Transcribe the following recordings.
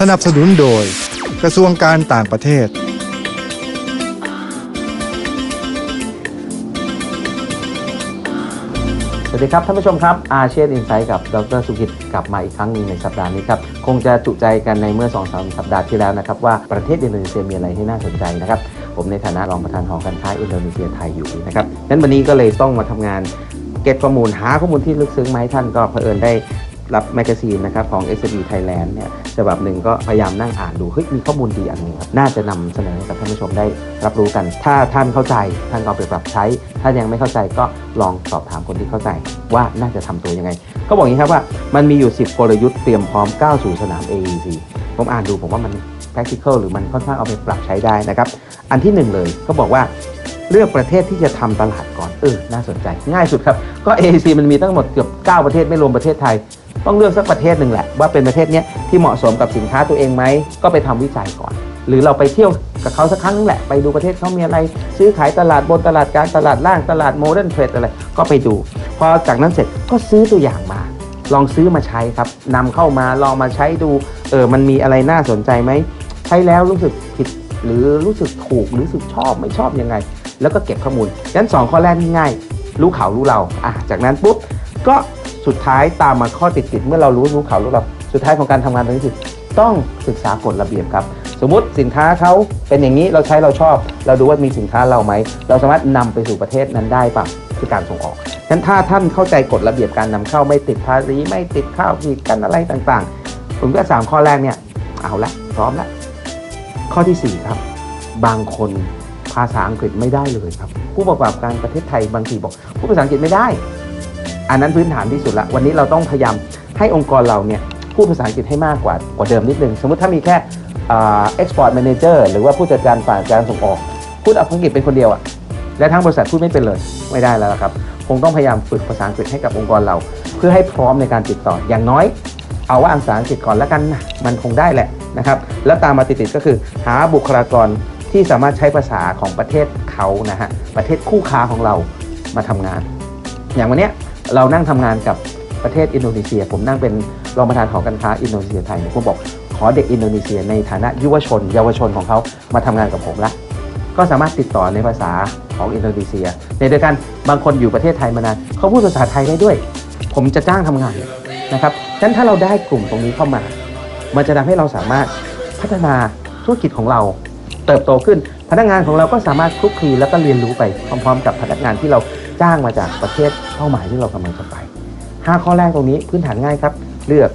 สนับสนุนโดย กระทรวงการต่างประเทศ สวัสดีครับท่านผู้ชมครับอาเชียนอินไซต์กับดรสุกิตกลับมาอีกครั้งหนึ่งในสัปดาห์นี้ครับ คงจะจุใจกันในเมื่อ2อสสัปดาห์ที่แล้วนะครับ ว่าประเทศอินโดนีเซียมีอะไรที่น่าสนใจนะครับ ผมในฐานะรองประธานหอการค้าอินโดนีเซียไทยอยู่นะครับนั้นวันนี้ก็เลยต้องมาทำงานเก็บข้อมูลหาข้อมูลที่ลึกซึ้งมาให้ท่านก็เผอิญได้ รับแมกกาซีนนะครับของ s อ b Thailand เนี่ยฉบับหนึ่งก็พยายามนั่งอ่านดูเฮ้ยมีข้อมูลดีอันหนึงครับน่าจะนำเสนอให้กับท่านผู้ชมได้รับรู้กัน ถ้าท่านเข้าใจท่านก็ไปปรับใช้ ถ้ายังไม่เข้าใจก็ลองสอบถามคนที่เข้าใจว่าน่าจะทำตัวยังไงก็บอกอย่างนี้ครับว่ามันมีอยู่ 10 กลยุทธ์เตรียมพร้อมก้าวสู่สนาม AEC ผมอ่านดูผมว่ามัน practical หรือมันค่อนข้างเอาไปปรับใช้ได้นะครับอันที่หนึ่งเลยก็บอกว่าเลือกประเทศที่จะทำตลาดก่อน เออ น่าสนใจ ง่ายสุดครับ ก็ AEC มันมีทั้งหมดเกือบ 9 ประเทศไม่รวมประเทศไทย ต้องเลือกสักประเทศหนึ่งแหละว่าเป็นประเทศเนี้ยที่เหมาะสมกับสินค้าตัวเองไหมก็ไปทำวิจัยก่อน หรือเราไปเที่ยวกับเขาสักครั้งนึงแหละไปดูประเทศเขามีอะไร ซื้อขายตลาดบนตลาดกลางตลาดล่างตลาดโมเดิร์นเทรดอะไรก็ไปดู พอจากนั้นเสร็จก็ซื้อตัวอย่างมา ลองซื้อมาใช้ครับนำเข้ามาลองมาใช้ดูเออมันมีอะไรน่าสนใจไหมใช้แล้วรู้สึกผิดหรือรู้สึกถูกหรือรู้สึกชอบไม่ชอบยังไง แล้วก็เก็บข้อมูลงั้นสองข้อแรกง่ายรู้เขารู้เราอะจากนั้นปุ๊บก็ สุดท้ายตามมาข้อติดติดเมื่อเรารู้รู้เขารู้เราสุดท้ายของการทำงานตรงนี้คือต้องศึกษากฎระเบียบครับ สมมติสินค้าเขาเป็นอย่างนี้เราใช้เราชอบ เราดูว่ามีสินค้าเราไหมเราสามารถนำไปสู่ประเทศนั้นได้ป่ะคือการส่งออกงั้นถ้าท่านเข้าใจกฎระเบียบการนำเข้าไม่ติดภาษีไม่ติดข้าวผิดกันอะไรต่างๆ ผมก็สามข้อแรกเนี่ยเอาละพร้อมละข้อที่ 4 ครับ บางคนภาษาอังกฤษไม่ได้เลยครับ ผู้ประกอบการประเทศไทยบางทีบอก ผู้ภาษาอังกฤษไม่ได้ อันนั้นพื้นฐานที่สุดละวันนี้เราต้องพยายามให้องค์กรเราเนี่ยพูดภาษาอังกฤษให้มากกว่ากว่าเดิมนิดนึง สมมติถ้ามีแค่เอ่า export manager หรือว่าผู้จัดการฝ่ายการส่งออก พูดภาษาอังกฤษเป็นคนเดียวอะและทั้งบริษัทพูดไม่เป็นเลยไม่ได้แล้วครับคงต้องพยายามฝึกภาษาอังกฤษให้กับองค์กรเรา เพื่อให้พร้อมในการติดต่ออย่างน้อย เอาว่าภาษาอังกฤษก่อนแล้วกันนะมันคงได้แหละนะครับแล้วตามมาติดๆก็คือหาบุคลากรที่สามารถใช้ภาษาของประเทศเขานะฮะประเทศคู่ค้าของเรามาทำงาน อย่างวันเนี้ย เรานั่งทำงานกับประเทศอินโดนีเซีย ผมนั่งเป็นรองประธานหอการค้าอินโดนีเซียไทยผมบอกขอเด็กอินโดนีเซีย ในฐานะยุวชน เยาวชนของเขามาทำงานกับผมละก็สามารถติดต่อในภาษาของอินโดนีเซีย ในเดียวกันบางคนอยู่ประเทศไทยมานานเขาพูดภาษาไทยได้ด้วย ผมจะจ้างทำงานนะครับฉะนั้นถ้าเราได้กลุ่มตรงนี้เข้ามา มันจะทำให้เราสามารถพัฒนาธุรกิจของเราเติบโตขึ้น พนักงานของเราก็สามารถคลุกคลีแล้วก็เรียนรู้ไปพร้อม ๆ กับพนักงานที่เรา จ้างมาจากประเทศเป้าหมายที่เรากำลังจะไป 5 ข้อแรกตรงนี้พื้นฐานง่ายครับ เลือก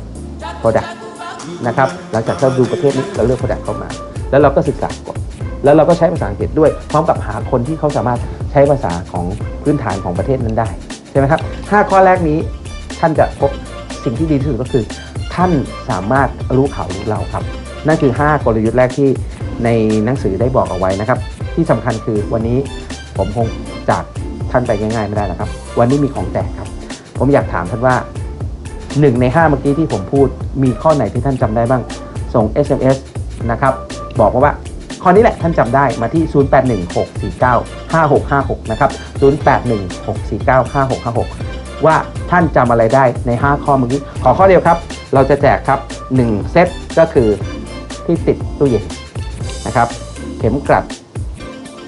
Product นะครับหลังจากเราดูประเทศนี้เราเลือก Product เข้ามา แล้วเราก็ศึกษากฎแล้วเราก็ใช้ภาษาอังกฤษด้วยพร้อมกับหาคนที่เขาสามารถใช้ภาษาของพื้นฐานของประเทศนั้นได้ใช่ไหมครับห้าข้อแรกนี้ท่านจะพบสิ่งที่ดีที่สุดก็คือ ท่านสามารถรู้เขารู้เราครับ นั่นคือ 5 กลยุทธ์แรกที่ในหนังสือได้บอกเอาไว้นะครับ ที่สำคัญคือวันนี้ผมคงจาก ท่านไปง่ายๆไม่ได้นะครับ วันนี้มีของแจกครับ ผมอยากถามท่านว่า 1 ใน 5 เมื่อกี้ที่ผมพูดมีข้อไหนที่ท่านจำได้บ้าง ส่ง SMS นะครับบอกมาว่าข้อนี้แหละท่านจำได้มาที่ 0816495656 นะครับ 0816495656 ว่าท่านจำอะไรได้ใน 5 ข้อเมื่อกี้ขอข้อเดียวครับ เราจะแจกครับ 1 เซตก็คือที่ติดตู้เย็นนะครับ เข็มกลัด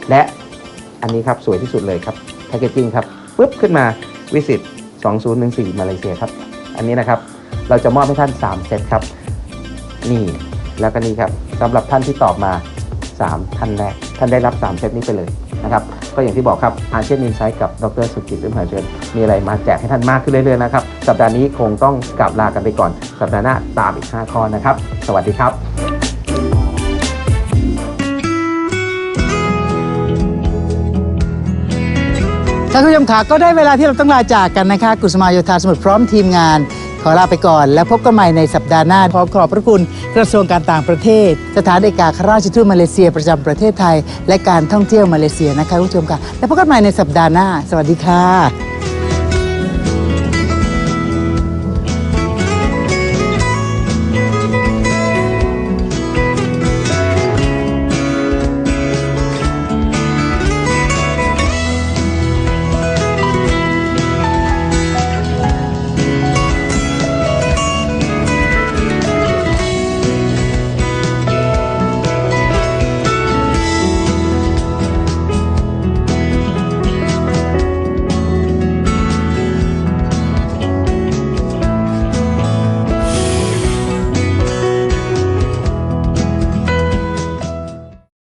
และอันนี้ครับสวยที่สุดเลยครับ พคเกจิ้งครับปึ๊บขึ้นมาวิสิต2014 มาเลเซียครับ อันนี้นะครับเราจะมอบให้ท่าน 3 เซตครับ นี่แล้วก็นี่ครับสำหรับท่านที่ตอบมา 3 ท่านแรก ท่านได้รับ 3 เซตนี้ไปเลยนะครับ ก็อย่างที่บอกครับอาเชียนอินไซต์กับดรสุกิตลิมหายเชิญมีอะไรมาแจกให้ท่านมากขึ้นเรื่อยๆนะครับ สัปดาห์นี้คงต้องกลับลากันไปก่อน สัปดาห์หน้าตามอีก 5 ข้อนะครับ สวัสดีครับ ท่านผู้ชมค่ะก็ได้เวลาที่เราต้องลาจากกันนะคะ กุสมาโยธาสมุทรพร้อมทีมงาน ขอลาไปก่อน แล้วพบกันใหม่ในสัปดาห์หน้าขอขอบพระคุณกระทรวงการต่างประเทศ สถานเอกอัครราชทูตมาเลเซียประจำประเทศไทย และการท่องเที่ยวมาเลเซียนะคะคุณผู้ชมค่ะแล้วพบกันใหม่ในสัปดาห์หน้า สวัสดีค่ะ